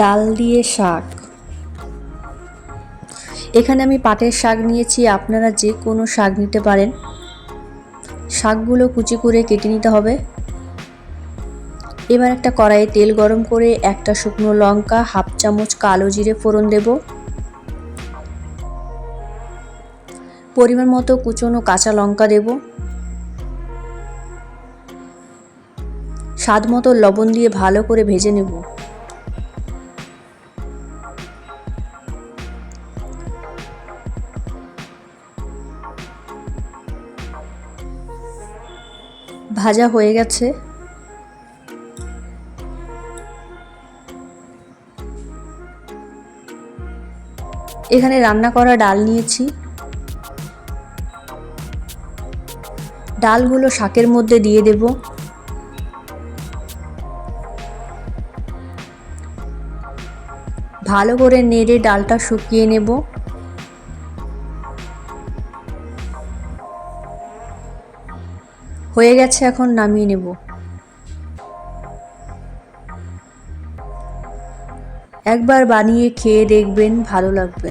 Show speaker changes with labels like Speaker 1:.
Speaker 1: ডাল দিয়ে শাক। এখানে আমি পাটের শাক নিয়েছি, আপনারা যে কোনো শাক নিতে পারেন। শাকগুলো কুচি করে কেটে নিতে হবে। এবার একটা কড়াইয়ে তেল গরম করে একটা শুকনো লঙ্কা, হাফ চামচ কালো জিরে ফোড়ন দেব। পরিমাণ মতো কুচনো কাঁচা লঙ্কা দেব। স্বাদ মতো লবণ দিয়ে ভালো করে ভেজে নেব। ভাজা হয়ে গেছে। এখানে রান্না করা ডাল নিয়েছি। ডালগুলো শাকের মধ্যে দিয়ে দেব। ভালো করে নেড়ে ডালটা শুকিয়ে নেব। হয়ে গেছে এখন নামিয়ে নেব। একবার বানিয়ে খেয়ে দেখবেন ভালো লাগবে।